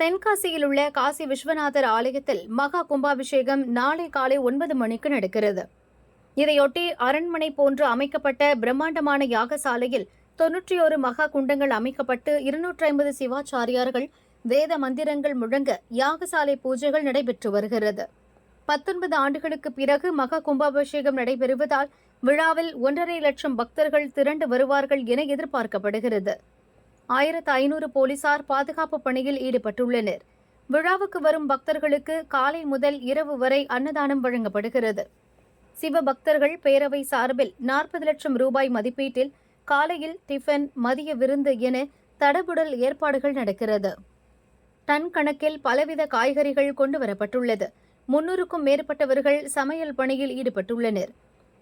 தென்காசியில் உள்ள காசி விஸ்வநாதர் ஆலயத்தில் மகா கும்பாபிஷேகம் நாளை காலை ஒன்பது மணிக்கு நடக்கிறது. இதையொட்டி அரண்மனை போன்று அமைக்கப்பட்ட பிரம்மாண்டமான யாகசாலையில் தொன்னூற்றி ஒரு மகா குண்டங்கள் அமைக்கப்பட்டு இருநூற்றி ஐம்பது சிவாச்சாரியார்கள் வேத மந்திரங்கள் முழங்க யாகசாலை பூஜைகள் நடைபெற்று வருகிறது. பத்தொன்பது ஆண்டுகளுக்கு பிறகு மகா கும்பாபிஷேகம் நடைபெறுவதால் விழாவில் ஒன்றரை லட்சம் பக்தர்கள் திரண்டு வருவார்கள் என எதிர்பார்க்கப்படுகிறது. ஆயிரத்து ஐநூறு போலீசார் பாதுகாப்பு பணியில் ஈடுபட்டுள்ளனர். விழாவுக்கு வரும் பக்தர்களுக்கு காலை முதல் இரவு வரை அன்னதானம் வழங்கப்படுகிறது. சிவ பக்தர்கள் பேரவை சார்பில் நாற்பது லட்சம் ரூபாய் மதிப்பீட்டில் காலையில் டிஃபன் மதிய விருந்து என தடபுடல் ஏற்பாடுகள் நடக்கிறது. டன் கணக்கில் பலவித காய்கறிகள் கொண்டு வரப்பட்டுள்ளது முன்னூறுக்கும் மேற்பட்டவர்கள் சமையல் பணியில் ஈடுபட்டுள்ளனர்.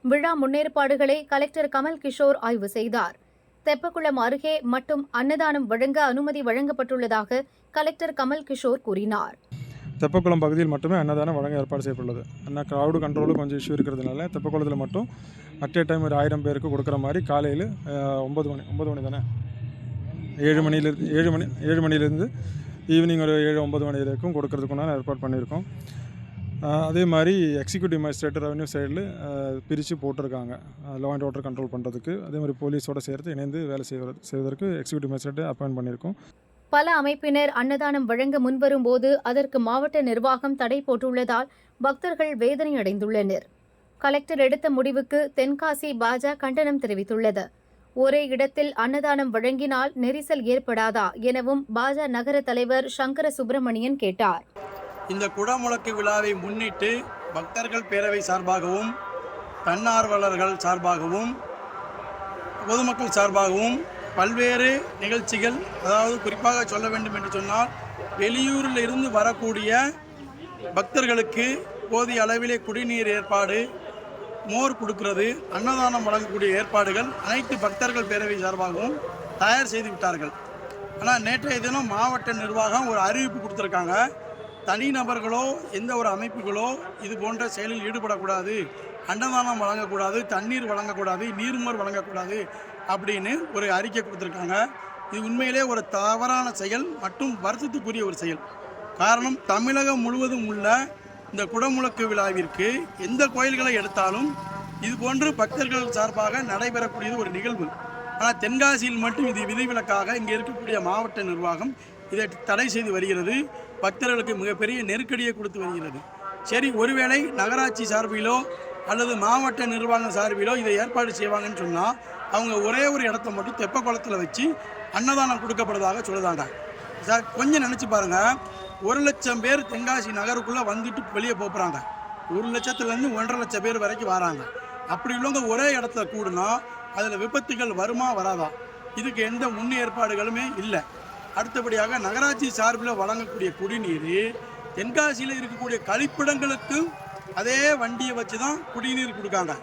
விழா முன்னேற்பாடுகளை கலெக்டர் கமல் கிஷோர் ஆய்வு செய்தார். தெப்பக்குளம் அருகே மட்டும் அன்னதானம் வழங்க அனுமதி வழங்கப்பட்டுள்ளதாக கலெக்டர் கமல் கிஷோர் கூறினார். தெப்பக்குளம் பகுதியில் மட்டுமே அன்னதானம் வழங்க ஏற்பாடு செய்யப்பட்டுள்ளது. அண்ணா க்ரௌடு கண்ட்ரோலும் கொஞ்சம் இஷ்யூ இருக்கிறதுனால தெப்பக்குளத்தில் மட்டும் அட் ஏ டைம் ஒரு ஆயிரம் பேருக்கு கொடுக்குற மாதிரி காலையில் ஒம்பது மணி ஒம்பது மணி தானே? ஏழு மணிலேருந்து ஏழு மணி ஏழு மணிலேருந்து ஈவினிங் ஒரு ஏழு ஒம்பது மணி வரைக்கும் கொடுக்கறதுக்குன்னா ஏற்பாடு பண்ணியிருக்கோம். அதே மாதிரி எக்ஸிக்யூட்டிவ் மேஜிஸ்ட்ரேட் ரெவன்யூ சைடில் பிரித்து போட்டிருக்காங்க. லா அண்ட் ஆர்டர் கண்ட்ரோல் பண்ணுறதுக்கு அதே மாதிரி போலீஸோட சேர்த்து இணைந்து வேலை செய்வது செய்வதற்கு எக்ஸிக்யூட்டிவ் மேஜிஸ்ட்ரேட் அப்பாயின்ட் பண்ணியிருக்கோம். பல அமைப்பினர் அன்னதானம் வழங்க முன்வரும்போது அதற்கு மாவட்ட நிர்வாகம் தடை போட்டுள்ளதால் பக்தர்கள் வேதனை அடைந்துள்ளனர் கலெக்டர் எடுத்த முடிவுக்கு தென்காசி பாஜ கண்டனம் தெரிவித்துள்ளது. ஒரே இடத்தில் அன்னதானம் வழங்கினால் நெரிசல் ஏற்படாதா எனவும் பாஜ நகர தலைவர் சங்கர சுப்பிரமணியன் கேட்டார். இந்த குடமுழக்கு விழாவை முன்னிட்டு பக்தர்கள் பேரவை சார்பாகவும் தன்னார்வலர்கள் சார்பாகவும் பொதுமக்கள் சார்பாகவும் பல்வேறு நிகழ்ச்சிகள் அதாவது குறிப்பாக சொல்ல வேண்டும் என்று சொன்னால் வெளியூரில் இருந்து வரக்கூடிய பக்தர்களுக்கு போதிய அளவிலே குடிநீர் ஏற்பாடு மோர் கொடுக்கிறது அன்னதானம் வழங்கக்கூடிய ஏற்பாடுகள் அனைத்து பக்தர்கள் பேரவை சார்பாகவும் தயார் செய்து விட்டார்கள். ஆனால் நேற்றைய தினம் மாவட்ட நிர்வாகம் ஒரு அறிவிப்பு கொடுத்துருக்காங்க. தனிநபர்களோ எந்த ஒரு அமைப்புகளோ இது போன்ற செயலில் ஈடுபடக்கூடாது. அன்னதானம் வழங்கக்கூடாது தண்ணீர் வழங்கக்கூடாது நீர்மோர் வழங்கக்கூடாது அப்படின்னு ஒரு அறிக்கை கொடுத்துருக்காங்க. இது உண்மையிலே ஒரு தவறான செயல் மற்றும் வருத்தத்துக்குரிய ஒரு செயல். காரணம் தமிழகம் முழுவதும் உள்ள இந்த குடமுழக்கு விழாவிற்கு எந்த கோயில்களை எடுத்தாலும் இது போன்று பக்தர்கள் சார்பாக நடைபெறக்கூடியது ஒரு நிகழ்வு. ஆனால் தென்காசியில் மட்டும் இது விதிவிலக்காக இங்கே இருக்கக்கூடிய மாவட்ட நிர்வாகம் இதை தடை செய்து வருகிறது. பக்தர்களுக்கு மிகப்பெரிய நெருக்கடியை கொடுத்து வருகிறது. சரி ஒருவேளை நகராட்சி சார்பிலோ அல்லது மாவட்ட நிர்வாகம் சார்பிலோ இதை ஏற்பாடு செய்வாங்கன்னு சொன்னால் அவங்க ஒரே ஒரு இடத்த மட்டும் தெப்ப குளத்தில் வச்சு அன்னதானம் கொடுக்கப்படுவதாக சொல்லுதாங்க. சார் கொஞ்சம் நினச்சி பாருங்கள் ஒரு லட்சம் பேர் தென்காசி நகருக்குள்ளே வந்துட்டு வெளியே போகிறாங்க ஒரு லட்சத்துலேருந்து ஒன்றரை லட்சம் பேர் வரைக்கும் வராங்க. அப்படி உள்ளவங்க ஒரே இடத்துல கூடுனா அதில் விபத்துகள் வருமா வராதா? இதுக்கு எந்த முன் ஏற்பாடுகளுமே இல்லை. அடுத்தபடியாக நகராட்சி சார்பில் வழங்கக்கூடிய குடிநீர் தென்காசியில் இருக்கக்கூடிய கழிப்பிடங்களுக்கும் அதே வண்டியை வச்சு தான் குடிநீர் கொடுக்காங்க.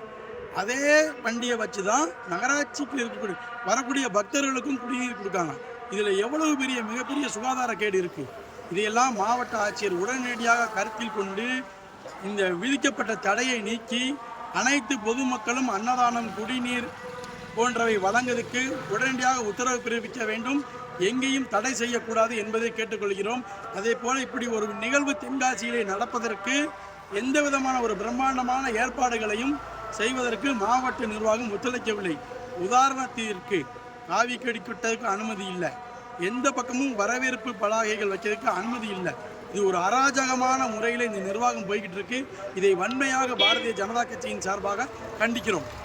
அதே வண்டியை வச்சு தான் நகராட்சிக்கு இருக்கக்கூடிய வரக்கூடிய பக்தர்களுக்கும் குடிநீர் கொடுக்காங்க. இதில் எவ்வளவு பெரிய மிகப்பெரிய சுகாதார கேடு இருக்குது இதையெல்லாம் மாவட்ட ஆட்சியர் உடனடியாக கருத்தில் கொண்டு இந்த விதிக்கப்பட்ட தடையை நீக்கி அனைத்து பொதுமக்களும் அன்னதானம் குடிநீர் போன்றவை வழங்குவதற்கு உடனடியாக உத்தரவு பிறப்பிக்க வேண்டும். எங்கேயும் தடை செய்யக்கூடாது என்பதை கேட்டுக்கொள்கிறோம். அதே போல இப்படி ஒரு நிகழ்வு தென்காசியிலே நடப்பதற்கு எந்த விதமான ஒரு பிரம்மாண்டமான ஏற்பாடுகளையும் செய்வதற்கு மாவட்ட நிர்வாகம் ஒத்துழைக்கவில்லை. உதாரணத்திற்கு காவி கடிக்கிட்டதுக்கு அனுமதி இல்லை. எந்த பக்கமும் வரவேற்பு பலாகைகள் வைக்கிறதுக்கு அனுமதி இல்லை. இது ஒரு அராஜகமான முறையில் இந்த நிர்வாகம் போய்கிட்டு இருக்கு. இதை வன்மையாக பாரதிய ஜனதா கட்சியின் சார்பாக கண்டிக்கிறோம்.